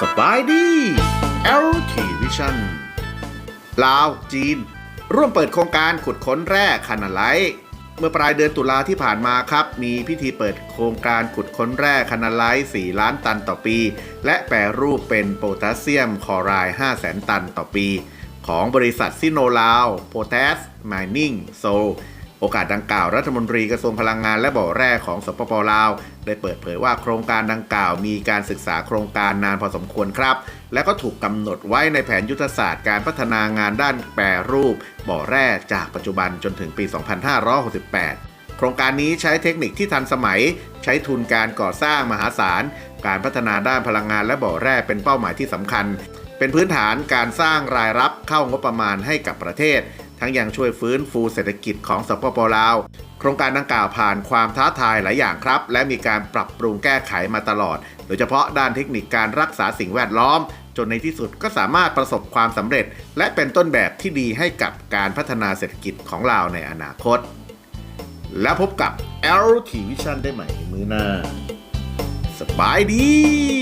สบายดี l t Vision ลาว จีน ร่วมเปิดโครงการขุดค้นแร่คานาไลท์เมื่อปลายเดือนตุลาที่ผ่านมาครับ มีพิธีเปิดโครงการขุดค้นแร่คานาไลท์4ล้านตันต่อปี และแปรรูปเป็นโพแทสเซียมคลอไรด์5 0 0 0 0 ตันต่อปี ของบริษัทซิโนลาวโพแทสม i นิ่งโซโอกาสดังกล่าวรัฐมนตรีกระทรวงพลังงานและบ่อแร่ของสปปลาว ได้เปิดเผยว่าโครงการดังกล่าวมีการศึกษาโครงการนานพอสมควรครับ และก็ถูกกำหนดไว้ในแผนยุทธศาสตร์การพัฒนางานด้านแปรรูป บ่อแร่จากปัจจุบันจนถึงปี 2568 โครงการนี้ใช้เทคนิคที่ทันสมัย ใช้ทุนการก่อสร้างมหาศาล การพัฒนาด้านพลังงานและบ่อแร่เป็นเป้าหมายที่สำคัญ เป็นพื้นฐานการสร้างรายรับเข้างบประมาณให้กับประเทศ ทั้งยังช่วยฟื้นฟูเศรษฐกิจของสปปลาว โครงการดังกล่าวผ่านความท้าทายหลายอย่างครับ และมีการปรับปรุงแก้ไขมาตลอด โดยเฉพาะด้านเทคนิคการรักษาสิ่งแวดล้อม จนในที่สุดก็สามารถประสบความสำเร็จ และเป็นต้นแบบที่ดีให้กับการพัฒนาเศรษฐกิจของลาวในอนาคต แล้วพบกับ LT Vision ได้ใหม่ในมือหน้าสบายดี